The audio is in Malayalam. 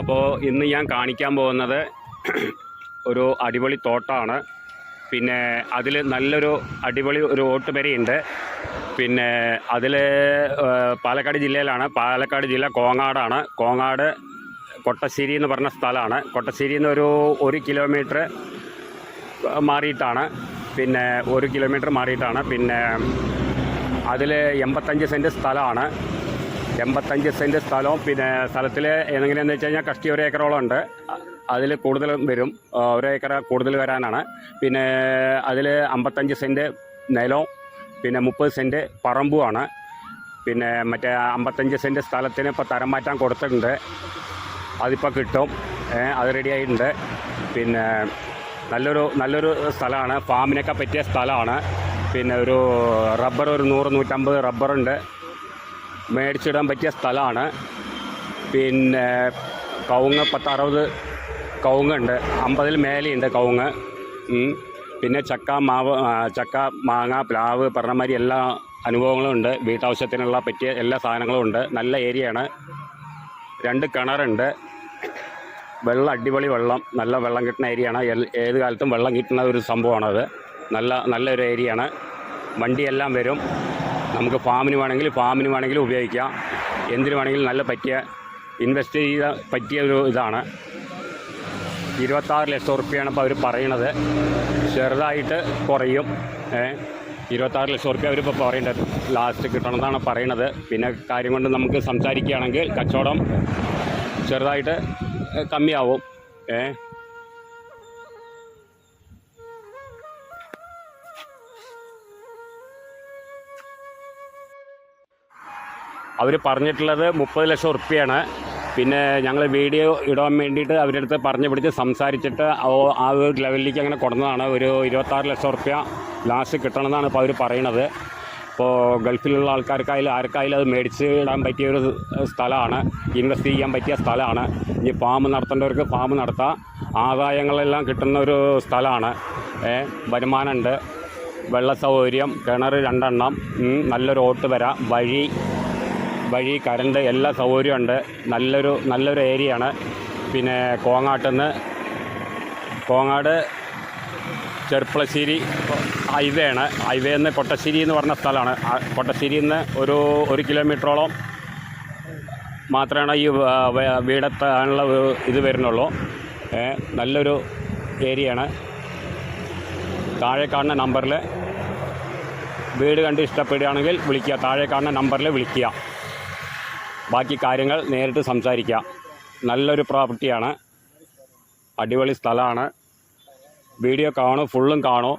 അപ്പോൾ ഇന്ന് ഞാൻ കാണിക്കാൻ പോകുന്നത് ഒരു അടിപൊളി തോട്ടമാണ് പിന്നെ അതിൽ നല്ലൊരു അടിപൊളി ഒരു ഓട്ടുപെരയുണ്ട്. പിന്നെ അതിൽ പാലക്കാട് ജില്ലയിലാണ്. പാലക്കാട് ജില്ല കോങ്ങാടാണ്. കോങ്ങാട് കൊട്ടശ്ശേരി എന്ന് പറഞ്ഞ സ്ഥലമാണ്. കൊട്ടശ്ശേരി നിന്ന് ഒരു ഒരു കിലോമീറ്റർ മാറിയിട്ടാണ്. പിന്നെ ഒരു കിലോമീറ്റർ മാറിയിട്ടാണ്. പിന്നെ അതിൽ എൺപത്തഞ്ച് സെന്റ് സ്ഥലമാണ്. എൺപത്തഞ്ച് സെന്റ് സ്ഥലവും പിന്നെ സ്ഥലത്തിൽ എങ്ങനെയാണെന്ന് വെച്ച് കഴിഞ്ഞാൽ കഷ്ടി ഒരു ഏക്കറോളം ഉണ്ട് അതിൽ കൂടുതൽ വരും. ഒരു ഏക്കർ കൂടുതൽ വരാനാണ്. പിന്നെ അതിൽ അമ്പത്തഞ്ച് സെന്റ് നിലവും പിന്നെ മുപ്പത് സെന്റ് പറമ്പുമാണ്. പിന്നെ മറ്റേ അമ്പത്തഞ്ച് സെന്റ് സ്ഥലത്തിന് ഇപ്പോൾ തരം മാറ്റാൻ കൊടുത്തിട്ടുണ്ട്. അതിപ്പോൾ കിട്ടും. അത് റെഡി ആയിട്ടുണ്ട്. പിന്നെ നല്ലൊരു നല്ലൊരു സ്ഥലമാണ്. ഫാമിനൊക്കെ പറ്റിയ സ്ഥലമാണ്. പിന്നെ ഒരു റബ്ബർ ഒരു നൂറ് നൂറ്റമ്പത് റബ്ബറുണ്ട്. മേടിച്ചിടാൻ പറ്റിയ സ്ഥലമാണ്. പിന്നെ കവുങ്ങ് പത്തറുപത് കവുങ്ങുണ്ട്. അമ്പതിൽ മേലെയുണ്ട് കവുങ്ങ്. പിന്നെ ചക്ക മാവ് ചക്ക മാങ്ങ പ്ലാവ് പറഞ്ഞമാതിരി എല്ലാ അനുഭവങ്ങളും ഉണ്ട്. വീട്ടാവശ്യത്തിനുള്ള പറ്റിയ എല്ലാ സാധനങ്ങളും ഉണ്ട്. നല്ല ഏരിയയാണ്. രണ്ട് കിണറുണ്ട്. വെള്ളം അടിപൊളി വെള്ളം. നല്ല വെള്ളം കിട്ടുന്ന ഏരിയയാണ്. ഏത് കാലത്തും വെള്ളം കിട്ടുന്ന ഒരു സംഭവമാണത്. നല്ല നല്ലൊരു ഏരിയയാണ്. വണ്ടിയെല്ലാം വരും. നമുക്ക് ഫാമിന് വേണമെങ്കിൽ ഫാമിന് വേണമെങ്കിൽ ഉപയോഗിക്കാം. എന്തിനു വേണമെങ്കിലും നല്ല പറ്റിയ ഇൻവെസ്റ്റ് ചെയ്ത പറ്റിയ ഒരു ഇതാണ്. ഇരുപത്താറ് ലക്ഷം ഉറുപ്പ്യാണ് ഇപ്പോൾ അവർ പറയണത്. ചെറുതായിട്ട് കുറയും. ഇരുപത്താറ് ലക്ഷം ഉറുപ്പ്യ അവരിപ്പോൾ പറയേണ്ടത്. ലാസ്റ്റ് കിട്ടണമെന്നാണ് പറയണത്. പിന്നെ കാര്യം കൊണ്ട് നമുക്ക് സംസാരിക്കുകയാണെങ്കിൽ കച്ചവടം ചെറുതായിട്ട് കമ്മിയാവും. ഏ അവർ പറഞ്ഞിട്ടുള്ളത് മുപ്പത് ലക്ഷം ഉറുപ്പ്യാണ്. പിന്നെ ഞങ്ങൾ വീഡിയോ ഇടാൻ വേണ്ടിയിട്ട് അവരുടെ അടുത്ത് പറഞ്ഞു പിടിച്ച് സംസാരിച്ചിട്ട് ആ- ഒരു ലെവലിലേക്ക് അങ്ങനെ കൊടുന്നതാണ് ഒരു ഇരുപത്താറ് ലക്ഷം ഉറുപ്പ്യ ലാസ്റ്റ് കിട്ടണമെന്നാണ് ഇപ്പോൾ അവർ പറയണത്. ഇപ്പോൾ ഗൾഫിലുള്ള ആൾക്കാർക്കായാലും ആർക്കായാലും അത് മേടിച്ച് ഇടാൻ പറ്റിയ ഒരു സ്ഥലമാണ്. ഇൻവെസ്റ്റ് ചെയ്യാൻ പറ്റിയ സ്ഥലമാണ്. ഇനി ഫാം നടത്തേണ്ടവർക്ക് ഫാം നടത്താം. ആദായങ്ങളെല്ലാം കിട്ടുന്ന ഒരു സ്ഥലമാണ്. വരുമാനമുണ്ട്. വെള്ള സൗകര്യം കിണർ രണ്ടെണ്ണം. നല്ലൊരു ഓട്ട് വരാം. വഴി വഴി കറണ്ട് എല്ലാ സൗകര്യമുണ്ട് നല്ലൊരു നല്ലൊരു ഏരിയയാണ് പിന്നെ കോങ്ങാട്ടിൽ നിന്ന് കോങ്ങാട് ചെർപ്പളശ്ശേരി ഹൈവേ ആണ്. ഹൈവേ നിന്ന് കൊട്ടശ്ശേരി എന്ന് പറഞ്ഞ സ്ഥലമാണ്. കൊട്ടശ്ശേരിയിൽ നിന്ന് ഒരു ഒരു കിലോമീറ്ററോളം മാത്രമാണ് ഈ വീടെത്താനുള്ള ഇത് വരുന്നുള്ളൂ. നല്ലൊരു ഏരിയയാണ് താഴെ കാണുന്ന നമ്പറിൽ വീട് കണ്ട് ഇഷ്ടപ്പെടുകയാണെങ്കിൽ വിളിക്കുക. താഴെ കാണുന്ന നമ്പറിൽ വിളിക്കുക. ബാക്കി കാര്യങ്ങൾ നേരിട്ട് സംസാരിക്കാം. നല്ലൊരു പ്രോപ്പർട്ടിയാണ്. അടിപൊളി സ്ഥലമാണ്. വീഡിയോ കാണൂ ഫുള്ളും കാണൂ.